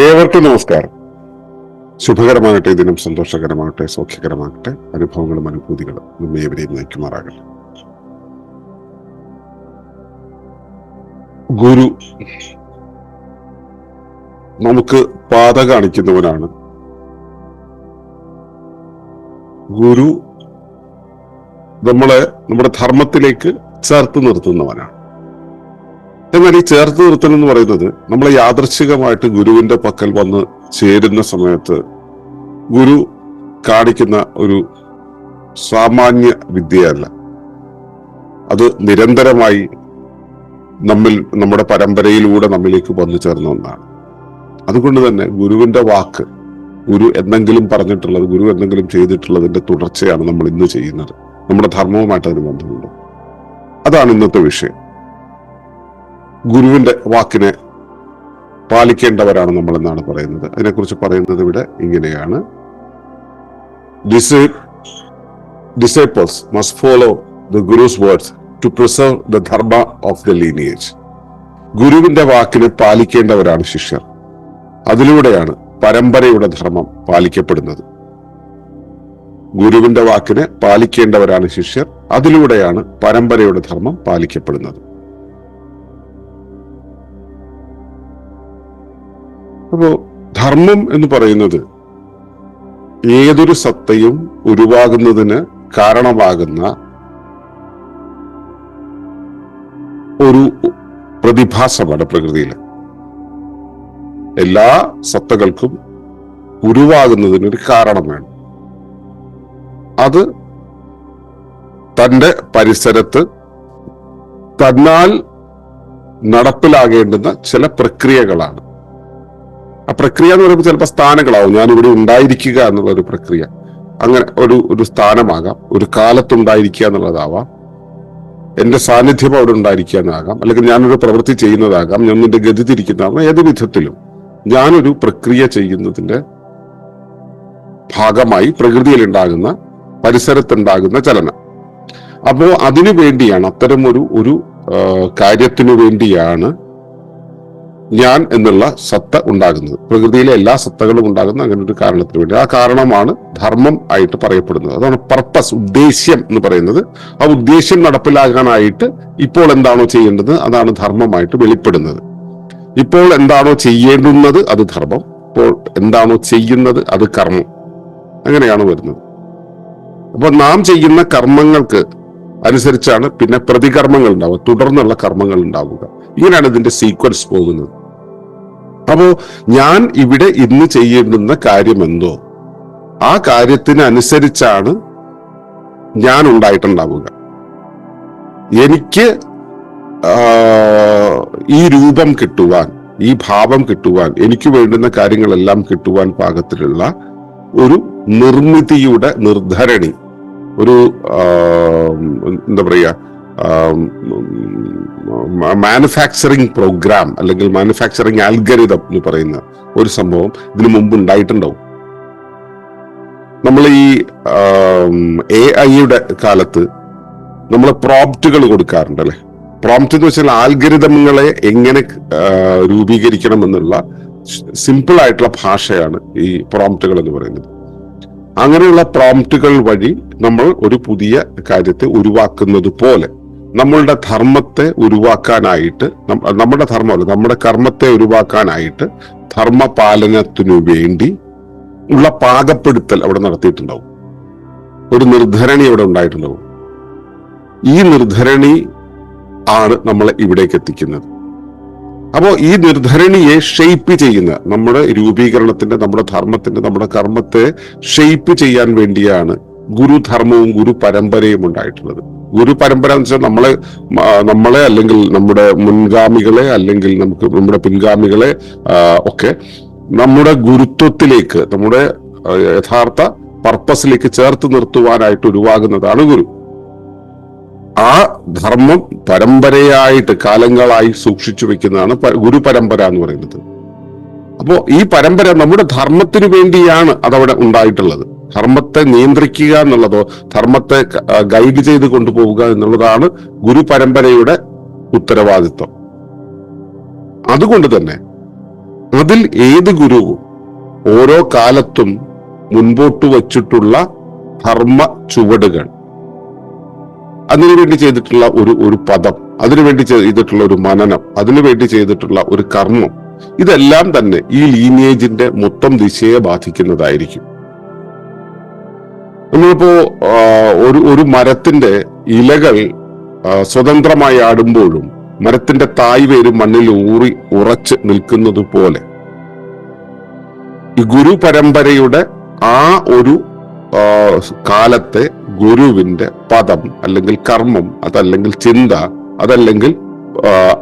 എല്ലാവർക്കും നമസ്കാരം. ശുഭകരമാകട്ടെ ദിനം സന്തോഷകരമാകട്ടെ സൗഖ്യകരമാകട്ടെ അനുഭവങ്ങളും അനുഭൂതികളും നമ്മെ എവരെയും നയിക്കുമാറാകട്ടെ. ഗുരു നമുക്ക് പാത കാണിക്കുന്നവനാണ്. ഗുരു നമ്മളെ നമ്മുടെ ധർമ്മത്തിലേക്ക് ചേർത്ത് നിർത്തുന്നവനാണ്. എന്നാൽ ഈ ചേർത്ത് നിർത്തൽ എന്ന് പറയുന്നത് നമ്മൾ യാദൃച്ഛികമായിട്ട് ഗുരുവിന്റെ പക്കൽ വന്ന് ചേരുന്ന സമയത്ത് ഗുരു കാണിക്കുന്ന ഒരു സാമാന്യ വിദ്യയല്ല. അത് നിരന്തരമായി നമ്മിൽ നമ്മുടെ പരമ്പരയിലൂടെ നമ്മിലേക്ക് വന്നു ചേർന്ന ഒന്നാണ്. അതുകൊണ്ട് തന്നെ ഗുരുവിന്റെ വാക്ക് ഗുരു എന്തെങ്കിലും പറഞ്ഞിട്ടുള്ളത് ഗുരു എന്തെങ്കിലും ചെയ്തിട്ടുള്ളതിന്റെ തുടർച്ചയാണ് നമ്മൾ ഇന്ന് ചെയ്യുന്നത്. നമ്മുടെ ധർമ്മവുമായിട്ട് അതിന് ബന്ധമുണ്ട്. അതാണ് ഇന്നത്തെ വിഷയം. ഗുരുവിന്റെ വാക്കിനെ പാലിക്കേണ്ടവരാണ് നമ്മൾ എന്നാണ് പറയുന്നത്. അതിനെക്കുറിച്ച് പറയുന്നത് ഇവിടെ ഇങ്ങനെയാണ്. Disciples must follow the guru's words to preserve the dharma of the lineage ഗുരുവിന്റെ വാക്കിനെ പാലിക്കേണ്ടവരാണ് ശിഷ്യർ. അതിലൂടെയാണ് പരമ്പരയുടെ ധർമ്മം പാലിക്കപ്പെടുന്നത്. ഗുരുവിന്റെ വാക്കിനെ പാലിക്കേണ്ടവരാണ് ശിഷ്യർ. അതിലൂടെയാണ് പരമ്പരയുടെ ധർമ്മം പാലിക്കപ്പെടുന്നത്. അപ്പോ ധർമ്മം എന്ന് പറയുന്നത് ഏതൊരു സത്തയും ഉരുവാകുന്നതിന് കാരണമാകുന്ന ഒരു പ്രതിഭാസമാണ് പ്രകൃതിയിൽ എല്ലാ സത്തകൾക്കും ഉരുവാകുന്നതിന് ഒരു കാരണമാണ് അത് തന്റെ പരിസരത്ത് തന്നാൽ നടപ്പിലാകേണ്ടുന്ന ചില പ്രക്രിയകളാണ്. ആ പ്രക്രിയ എന്ന് പറയുമ്പോൾ ചിലപ്പോൾ സ്ഥാനങ്ങളാവും. ഞാൻ ഇവിടെ ഉണ്ടായിരിക്കുക എന്നുള്ള ഒരു പ്രക്രിയ. അങ്ങനെ ഒരു ഒരു സ്ഥാനമാകാം. ഒരു കാലത്തുണ്ടായിരിക്കുക എന്നുള്ളതാവാം. എന്റെ സാന്നിധ്യം അവിടെ ഉണ്ടായിരിക്കുക എന്നാകാം. അല്ലെങ്കിൽ ഞാനൊരു പ്രവൃത്തി ചെയ്യുന്നതാകാം. ഞാൻ നിന്റെ ഗതി തിരിക്കുന്നതാകാം ഏത് വിധത്തിലും ഞാനൊരു പ്രക്രിയ ചെയ്യുന്നതിന്റെ ഭാഗമായി പ്രകൃതിയിൽ ഉണ്ടാകുന്ന പരിസരത്തുണ്ടാകുന്ന ചലനം. അപ്പോ അതിനു വേണ്ടിയാണ് അത്തരം ഒരു ഒരു കാര്യത്തിനു വേണ്ടിയാണ് ഞാൻ എന്നുള്ള സത്ത ഉണ്ടാകുന്നത്. പ്രകൃതിയിലെ എല്ലാ സത്തകളും ഉണ്ടാകുന്ന അങ്ങനെ ഒരു കാരണത്തിന് വേണ്ടി. ആ കാരണമാണ് ധർമ്മം ആയിട്ട് പറയപ്പെടുന്നത്. അതാണ് പർപ്പസ് ഉദ്ദേശ്യം എന്ന് പറയുന്നത്. ആ ഉദ്ദേശ്യം നടപ്പിലാകാനായിട്ട് ഇപ്പോൾ എന്താണോ ചെയ്യേണ്ടത് അതാണ് ധർമ്മമായിട്ട് വെളിപ്പെടുന്നത്. ഇപ്പോൾ എന്താണോ ചെയ്യേണ്ടുന്നത് അത് ധർമ്മം. ഇപ്പോൾ എന്താണോ ചെയ്യുന്നത് അത് കർമ്മം. അങ്ങനെയാണ് വരുന്നത്. അപ്പൊ നാം ചെയ്യുന്ന കർമ്മങ്ങൾക്ക് അനുസരിച്ചാണ് പിന്നെ പ്രതികർമ്മങ്ങൾ ഉണ്ടാവുക. തുടർന്നുള്ള കർമ്മങ്ങൾ ഉണ്ടാവുക. ഇങ്ങനെയാണ് ഇതിന്റെ സീക്വൻസ് പോകുന്നത്. അപ്പോ ഞാൻ ഇവിടെ ഇന്ന് ചെയ്യേണ്ടുന്ന കാര്യം എന്തോ ആ കാര്യത്തിനനുസരിച്ചാണ് ഞാൻ ഉണ്ടായിട്ടുണ്ടാവുക. എനിക്ക് ഈ രൂപം കിട്ടുവാൻ ഈ ഭാവം കിട്ടുവാൻ എനിക്ക് വേണ്ടുന്ന കാര്യങ്ങളെല്ലാം കിട്ടുവാൻ പാകത്തിലുള്ള ഒരു നിർമ്മിതിയുടെ നിർധരണി ഒരു എന്താ പറയുക മാനുഫാക്ചറിങ് പ്രോഗ്രാം അല്ലെങ്കിൽ മാനുഫാക്ചറിങ് ആൽഗരിതം എന്ന് പറയുന്ന ഒരു സംഭവം ഇതിനു മുമ്പ് ഉണ്ടായിട്ടുണ്ടാവും. നമ്മൾ ഈ എ ഐയുടെ കാലത്ത് നമ്മൾ പ്രോംപ്റ്റുകൾ കൊടുക്കാറുണ്ട് അല്ലെ? പ്രോംപ്റ്റ് എന്ന് വെച്ചാൽ ആൽഗരിതങ്ങളെ എങ്ങനെ രൂപീകരിക്കണം എന്നുള്ള സിമ്പിൾ ആയിട്ടുള്ള ഭാഷയാണ് ഈ പ്രോംപ്റ്റുകൾ എന്ന് പറയുന്നത്. അങ്ങനെയുള്ള പ്രോംപ്റ്റുകൾ വഴി നമ്മൾ ഒരു പുതിയ കാര്യത്തെ ഉരുവാക്കുന്നത് പോലെ നമ്മളുടെ ധർമ്മത്തെ ഉരുവാക്കാനായിട്ട് നമ്മുടെ ധർമ്മമല്ല നമ്മുടെ കർമ്മത്തെ ഉരുവാക്കാനായിട്ട് ധർമ്മപാലനത്തിനു വേണ്ടി ഉള്ള പാകപ്പെടുത്തൽ അവിടെ നടത്തിയിട്ടുണ്ടാവും. ഒരു നിർധരണി അവിടെ ഉണ്ടായിട്ടുണ്ടാവും. ഈ നിർധരണി ആണ് നമ്മളെ ഇവിടേക്ക് എത്തിക്കുന്നത്. അപ്പോ ഈ നിർധരണിയെ ഷെയ്പ്പ് ചെയ്യുന്ന നമ്മുടെ രൂപീകരണത്തിന്റെ നമ്മുടെ ധർമ്മത്തിന്റെ നമ്മുടെ കർമ്മത്തെ ഷെയ്പ്പ് ചെയ്യാൻ വേണ്ടിയാണ് ഗുരുധർമ്മവും ഗുരു പരമ്പരയും ഉണ്ടായിട്ടുള്ളത്. ഗുരു പരമ്പര എന്ന് വെച്ചാൽ നമ്മളെ നമ്മളെ അല്ലെങ്കിൽ നമ്മുടെ മുൻഗാമികളെ അല്ലെങ്കിൽ നമുക്ക് നമ്മുടെ പിൻഗാമികളെ ഒക്കെ നമ്മുടെ ഗുരുത്വത്തിലേക്ക് നമ്മുടെ യഥാർത്ഥ പർപ്പസിലേക്ക് ചേർത്ത് നിർത്തുവാനായിട്ട് ഉരുവാകുന്നതാണ് ഗുരു. ആ ധർമ്മം പരമ്പരയായിട്ട് കാലങ്ങളായി സൂക്ഷിച്ചു വെക്കുന്നതാണ് ഗുരു പരമ്പര എന്ന് പറയുന്നത്. അപ്പോ ഈ പരമ്പര നമ്മുടെ ധർമ്മത്തിന് വേണ്ടിയാണ് അതവിടെ ഉണ്ടായിട്ടുള്ളത്. ധർമ്മത്തെ നിയന്ത്രിക്കുക എന്നുള്ളതോ ധർമ്മത്തെ ഗൈഡ് ചെയ്ത് കൊണ്ടുപോവുക എന്നുള്ളതാണ് ഗുരു പരമ്പരയുടെ ഉത്തരവാദിത്വം. അതുകൊണ്ട് തന്നെ അതിൽ ഏത് ഗുരുവും ഓരോ കാലത്തും മുൻപോട്ട് വച്ചിട്ടുള്ള ധർമ്മ ചുവടുകൾ അതിനുവേണ്ടി ചെയ്തിട്ടുള്ള ഒരു ഒരു പദം അതിനുവേണ്ടി ചെയ്തിട്ടുള്ള ഒരു മനനം അതിനുവേണ്ടി ചെയ്തിട്ടുള്ള ഒരു കർമ്മം ഇതെല്ലാം തന്നെ ഈ ലീനിയേജിന്റെ മൊത്തം ദിശയെ ബാധിക്കുന്നതായിരിക്കും. നമ്മളിപ്പോ ഒരു ഒരു മരത്തിന്റെ ഇലകൾ സ്വതന്ത്രമായി ആടുമ്പോഴും മരത്തിന്റെ തായ് വേര് മണ്ണിൽ ഊറി ഉറച്ച് നിൽക്കുന്നത് പോലെ. ഈ ഗുരു പരമ്പരയുടെ ആ ഒരു കാലത്തെ ഗുരുവിന്റെ പദം അല്ലെങ്കിൽ കർമ്മം അതല്ലെങ്കിൽ ചിന്ത അതല്ലെങ്കിൽ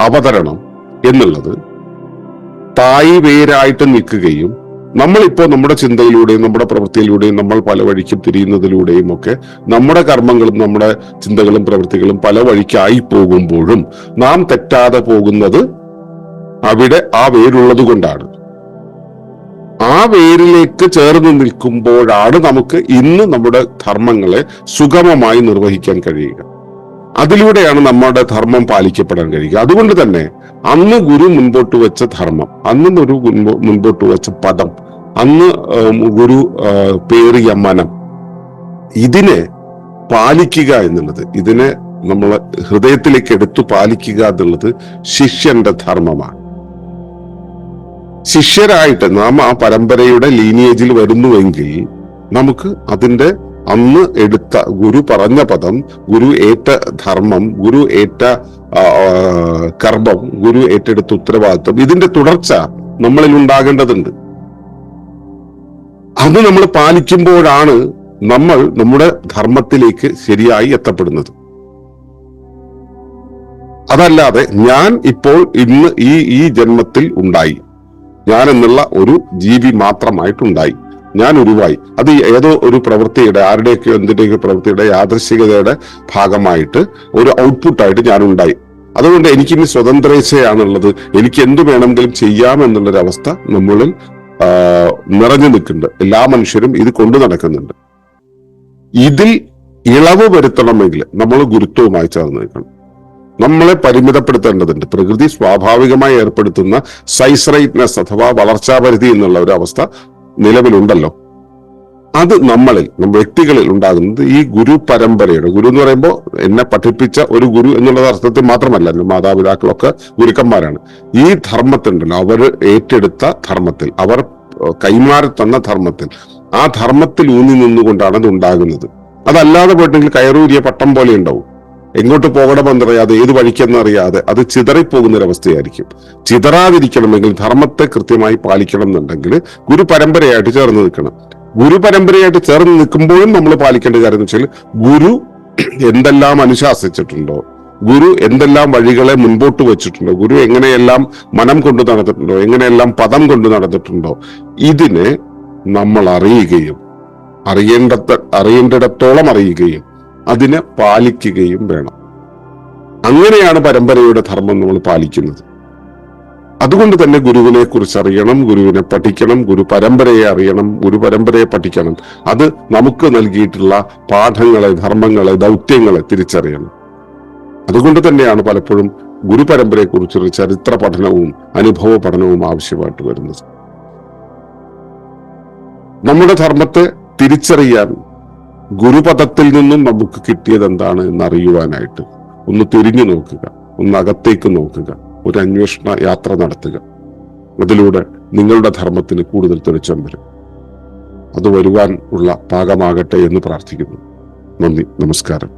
അവതരണം എന്നുള്ളത് തായ് വേരായിട്ട് നിൽക്കുകയും നമ്മളിപ്പോ നമ്മുടെ ചിന്തയിലൂടെയും നമ്മുടെ പ്രവൃത്തിയിലൂടെയും നമ്മൾ പല വഴിക്കും തിരിയുന്നതിലൂടെയും ഒക്കെ നമ്മുടെ കർമ്മങ്ങളും നമ്മുടെ ചിന്തകളും പ്രവൃത്തികളും പല വഴിക്കായി പോകുമ്പോഴും നാം തെറ്റാതെ പോകുന്നത് അവിടെ ആ വേരുള്ളത് കൊണ്ടാണ്. ആ വേരിലേക്ക് ചേർന്ന് നിൽക്കുമ്പോഴാണ് നമുക്ക് ഇന്ന് നമ്മുടെ ധർമ്മങ്ങളെ സുഗമമായി നിർവഹിക്കാൻ കഴിയുക. അതിലൂടെയാണ് നമ്മുടെ ധർമ്മം പാലിക്കപ്പെടാൻ കഴിയുക. അതുകൊണ്ട് തന്നെ അന്ന് ഗുരു മുൻപോട്ട് വെച്ച ധർമ്മം അന്ന് ഒരു മുൻപോട്ട് വെച്ച പദം അന്ന് ഗുരു പേറിയ മനം ഇതിനെ പാലിക്കുക എന്നുള്ളത് ഇതിനെ നമ്മൾ ഹൃദയത്തിലേക്ക് എടുത്തു പാലിക്കുക എന്നുള്ളത് ശിഷ്യന്റെ ധർമ്മമാണ്. ശിഷ്യരായിട്ട് നാം ആ പരമ്പരയുടെ ലീനിയേജിൽ വരുന്നുവെങ്കിൽ നമുക്ക് അതിന്റെ അന്ന് എടുത്ത ഗുരു പറഞ്ഞ പദം ഗുരു ഏറ്റ ധർമ്മം ഗുരു ഏറ്റ കർമ്മം ഗുരു ഏറ്റെടുത്ത ഉത്തരവാദിത്വം ഇതിന്റെ തുടർച്ച നമ്മളിൽ ഉണ്ടാകേണ്ടതുണ്ട്. അത് നമ്മൾ പാലിക്കുമ്പോഴാണ് നമ്മൾ നമ്മുടെ ധർമ്മത്തിലേക്ക് ശരിയായി എത്തപ്പെടുന്നത്. അതല്ലാതെ ഞാൻ ഇപ്പോൾ ഇന്ന് ഈ ഈ ജന്മത്തിൽ ഉണ്ടായി. ഞാൻ എന്നുള്ള ഒരു ജീവി മാത്രമായിട്ടുണ്ടായി. ഞാൻ ഉരുവായി. അത് ഏതോ ഒരു പ്രവൃത്തിയുടെ ആരുടെയൊക്കെ എന്തിന്റെയൊക്കെ പ്രവൃത്തിയുടെ യാദൃശികതയുടെ ഭാഗമായിട്ട് ഒരു ഔട്ട്പുട്ടായിട്ട് ഞാൻ ഉണ്ടായി. അതുകൊണ്ട് എനിക്ക് എനിക്കിനി സ്വതന്ത്രേച്ഛയാണുള്ളത്. എനിക്ക് എന്ത് വേണമെങ്കിലും ചെയ്യാം എന്നുള്ളൊരു അവസ്ഥ നമ്മളിൽ നിറഞ്ഞു നിൽക്കുന്നുണ്ട്. എല്ലാ മനുഷ്യരും ഇത് കൊണ്ടു നടക്കുന്നുണ്ട്. ഇതിൽ ഇളവ് വരുത്തണമെങ്കിൽ നമ്മൾ ഗുരുത്വവുമായി ചേർന്ന് നിൽക്കണം. നമ്മളെ പരിമിതപ്പെടുത്തേണ്ടതുണ്ട്. പ്രകൃതി സ്വാഭാവികമായി ഏർപ്പെടുത്തുന്ന സൈസ് റൈറ്റ്നെസ് അഥവാ വളർച്ചാ പരിധി എന്നുള്ള ഒരു അവസ്ഥ നിലവിലുണ്ടല്ലോ. അത് നമ്മളിൽ വ്യക്തികളിൽ ഉണ്ടാകുന്നത് ഈ ഗുരു പരമ്പരയുടെ ഗുരു എന്ന് പറയുമ്പോൾ എന്നെ പഠിപ്പിച്ച ഒരു ഗുരു എന്നുള്ള അർത്ഥത്തിൽ മാത്രമല്ല. മാതാപിതാക്കളൊക്കെ ഗുരുക്കന്മാരാണ്. ഈ ധർമ്മത്തിനുണ്ടല്ലോ അവർ ഏറ്റെടുത്ത ധർമ്മത്തിൽ അവർ കൈമാറി തന്ന ധർമ്മത്തിൽ. ആ ധർമ്മത്തിൽ ഊന്നി നിന്നുകൊണ്ടാണ് അത് ഉണ്ടാകുന്നത്. അതല്ലാതെ പോയിട്ടെങ്കിൽ കയറൂരിയ പട്ടം പോലെ ഉണ്ടാവും. എങ്ങോട്ട് പോകണമെന്നറിയാതെ ഏത് വഴിക്കെന്നറിയാതെ അത് ചിതറിപ്പോകുന്നൊരവസ്ഥയായിരിക്കും. ചിതറാതിരിക്കണമെങ്കിൽ ധർമ്മത്തെ കൃത്യമായി പാലിക്കണം എന്നുണ്ടെങ്കിൽ ഗുരു പരമ്പരയായിട്ട് ചേർന്ന് നിൽക്കണം. ഗുരു പരമ്പരയായിട്ട് ചേർന്ന് നിൽക്കുമ്പോഴും നമ്മൾ പാലിക്കേണ്ട കാര്യം എന്ന് വെച്ചാൽ ഗുരു എന്തെല്ലാം അനുശാസിച്ചിട്ടുണ്ടോ ഗുരു എന്തെല്ലാം വഴികളെ മുൻപോട്ട് വെച്ചിട്ടുണ്ടോ? ഗുരു എങ്ങനെയെല്ലാം മനം കൊണ്ട് നടന്നിട്ടുണ്ടോ? എങ്ങനെയെല്ലാം പദം കൊണ്ടു നടന്നിട്ടുണ്ടോ? ഇതിനെ നമ്മൾ അറിയുകയും അറിയേണ്ടത് അറിയേണ്ടിടത്തോളം അറിയുകയും അതിനെ പാലിക്കുകയും വേണം. അങ്ങനെയാണ് പരമ്പരയുടെ ധർമ്മം നമ്മൾ പാലിക്കുന്നത്. അതുകൊണ്ട് തന്നെ ഗുരുവിനെ കുറിച്ച് അറിയണം ഗുരുവിനെ പഠിക്കണം ഗുരു പരമ്പരയെ അറിയണം ഗുരു പരമ്പരയെ പഠിക്കണം. അത് നമുക്ക് നൽകിയിട്ടുള്ള പാഠങ്ങളെ ധർമ്മങ്ങളെ ദൗത്യങ്ങളെ തിരിച്ചറിയണം. അതുകൊണ്ട് തന്നെയാണ് പലപ്പോഴും ഗുരു പരമ്പരയെ കുറിച്ചൊരു ചരിത്ര പഠനവും അനുഭവ പഠനവും ആവശ്യമായിട്ട് വരുന്നത്. നമ്മുടെ ധർമ്മത്തെ തിരിച്ചറിയാൻ ഗുരുപദത്തിൽ നിന്നും നമുക്ക് കിട്ടിയത് എന്താണ് എന്ന് അറിയുവാനായിട്ട് ഒന്ന് തിരിഞ്ഞു നോക്കുക ഒന്ന് അകത്തേക്ക് നോക്കുക ഒരു അന്വേഷണ യാത്ര നടത്തുക. അതിലൂടെ നിങ്ങളുടെ ധർമ്മത്തിന് കൂടുതൽ തെളിച്ചം വരും. അത് വരുവാൻ ഉള്ള പാകമാകട്ടെ എന്ന് പ്രാർത്ഥിക്കുന്നു. നന്ദി നമസ്കാരം.